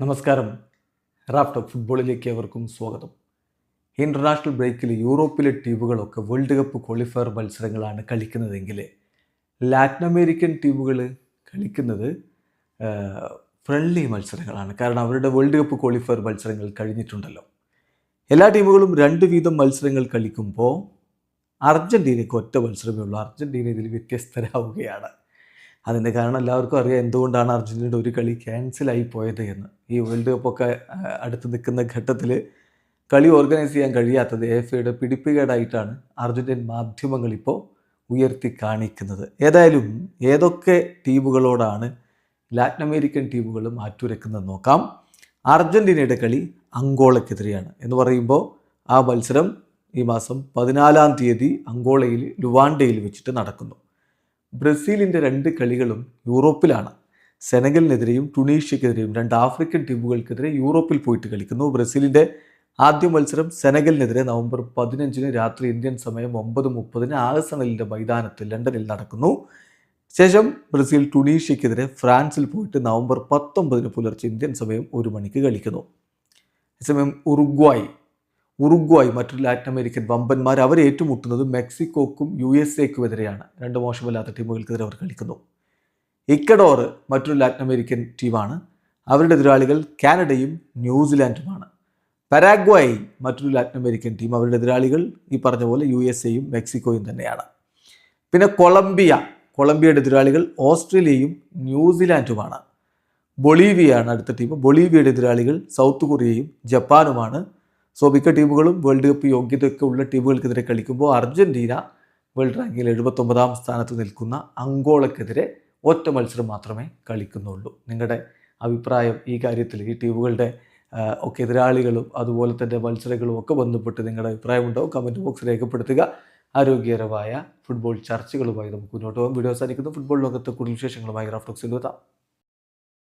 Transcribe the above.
നമസ്കാരം. റാഫ്റ്റോക്ക് ഫുട്ബോളിലേക്ക് അവർക്കും സ്വാഗതം. ഇന്റർനാഷണൽ ബ്രേക്കിൽ യൂറോപ്പിലെ ടീമുകളൊക്കെ വേൾഡ് കപ്പ് ക്വാളിഫയർ മത്സരങ്ങളാണ് കളിക്കുന്നതെങ്കിൽ ലാറ്റിൻ അമേരിക്കൻ ടീമുകൾ കളിക്കുന്നത് ഫ്രണ്ട്ലി മത്സരങ്ങളാണ്. കാരണം അവരുടെ വേൾഡ് കപ്പ് ക്വാളിഫയർ മത്സരങ്ങൾ കഴിഞ്ഞിട്ടുണ്ടല്ലോ. എല്ലാ ടീമുകളും രണ്ട് വീതം മത്സരങ്ങൾ കളിക്കുമ്പോൾ അർജന്റീനയ്ക്ക് ഒറ്റ മത്സരമേ ഉള്ളൂ. അർജന്റീന ഇതിൽ വ്യത്യസ്തരാവുകയാണ്. അതിന്റെ കാരണം എല്ലാവർക്കും അറിയാം എന്തുകൊണ്ടാണ് അർജന്റീനയുടെ ഒരു കളി ക്യാൻസലായി പോയത് എന്ന്. ഈ വേൾഡ് കപ്പൊക്കെ അടുത്ത് നിൽക്കുന്ന ഘട്ടത്തിൽ കളി ഓർഗനൈസ് ചെയ്യാൻ കഴിയാത്തത് എഫ് ഐയുടെ പിടിപ്പുകേടായിട്ടാണ് അർജന്റീൻ മാധ്യമങ്ങൾ ഇപ്പോൾ ഉയർത്തി കാണിക്കുന്നത്. ഏതായാലും ഏതൊക്കെ ടീമുകളോടാണ് ലാറ്റിൻ അമേരിക്കൻ ടീമുകൾ മാറ്റുരക്കുന്നത് നോക്കാം. അർജന്റീനയുടെ കളി അങ്കോളയ്ക്കെതിരെയാണ് എന്ന് പറയുമ്പോൾ ആ മത്സരം ഈ മാസം പതിനാലാം തീയതി അങ്കോളയിൽ ലുവാൻഡയിൽ വെച്ചിട്ട് നടക്കുന്നു. ബ്രസീലിന്റെ രണ്ട് കളികളും യൂറോപ്പിലാണ്. സെനഗലിനെതിരെയും ടുണീഷ്യക്കെതിരെയും രണ്ട് ആഫ്രിക്കൻ ടീമുകൾക്കെതിരെ യൂറോപ്പിൽ പോയിട്ട് കളിക്കുന്നു. ബ്രസീലിന്റെ ആദ്യ മത്സരം സെനഗലിനെതിരെ നവംബർ പതിനഞ്ചിന് രാത്രി ഇന്ത്യൻ സമയം ഒമ്പത് മുപ്പതിന് ആഴ്സണലിന്റെ മൈതാനത്ത് ലണ്ടനിൽ നടക്കുന്നു. ശേഷം ബ്രസീൽ ടുണീഷ്യക്കെതിരെ ഫ്രാൻസിൽ പോയിട്ട് നവംബർ പത്തൊമ്പതിന് പുലർച്ചെ ഇന്ത്യൻ സമയം ഒരു മണിക്ക് കളിക്കുന്നു. അതേസമയം ഉറുഗ്വായ് ഉറുഗ്വായ് മറ്റൊരു ലാറ്റിൻ അമേരിക്കൻ വമ്പന്മാർ അവർ ഏറ്റുമുട്ടുന്നത് മെക്സിക്കോക്കും യു എസ് എക്കും എതിരെയാണ് രണ്ട് മോശമല്ലാത്ത ടീമുകൾക്കെതിരെ അവർ കളിക്കുന്നു. ഇക്കഡോർ മറ്റൊരു ലാറ്റിൻ അമേരിക്കൻ ടീമാണ്. അവരുടെ എതിരാളികൾ കാനഡയും ന്യൂസിലാൻഡുമാണ്. പരാഗ്വായ് മറ്റൊരു ലാറ്റിൻ അമേരിക്കൻ ടീം അവരുടെ എതിരാളികൾ ഈ പറഞ്ഞ പോലെ യു എസ് എയും മെക്സിക്കോയും തന്നെയാണ്. പിന്നെ കൊളംബിയ കൊളംബിയയുടെ എതിരാളികൾ ഓസ്ട്രേലിയയും ന്യൂസിലാൻഡുമാണ്. ബൊളീവിയയാണ് അടുത്ത ടീം. ബൊളീവിയയുടെ എതിരാളികൾ സൗത്ത് കൊറിയയും ജപ്പാനുമാണ്. സോ മിക്ക ടീമുകളും വേൾഡ് കപ്പ് യോഗ്യതയൊക്കെ ഉള്ള ടീമുകൾക്കെതിരെ കളിക്കുമ്പോൾ അർജന്റീന വേൾഡ് റാങ്കിൽ എഴുപത്തൊമ്പതാം സ്ഥാനത്ത് നിൽക്കുന്ന അങ്കോളക്കെതിരെ ഒറ്റ മത്സരം മാത്രമേ കളിക്കുന്നുള്ളൂ. നിങ്ങളുടെ അഭിപ്രായം ഈ കാര്യത്തിൽ ഈ ടീമുകളുടെ ഒക്കെ എതിരാളികളും അതുപോലെ തന്നെ മത്സരങ്ങളും ഒക്കെ ബന്ധപ്പെട്ട് നിങ്ങളുടെ അഭിപ്രായം ഉണ്ടാവും കമന്റ് ബോക്സ് രേഖപ്പെടുത്തുക. ആരോഗ്യകരമായ ഫുട്ബോൾ ചർച്ചകളുമായി നമുക്ക് മുന്നോട്ട് പോകാം. വീഡിയോ അവസാനിക്കുന്നു. ഫുട്ബോൾ ലോകത്ത് കൂടുതൽ വിശേഷങ്ങളുമായി ഗ്രാഫ്റ്റോക്സിൽ എത്താം.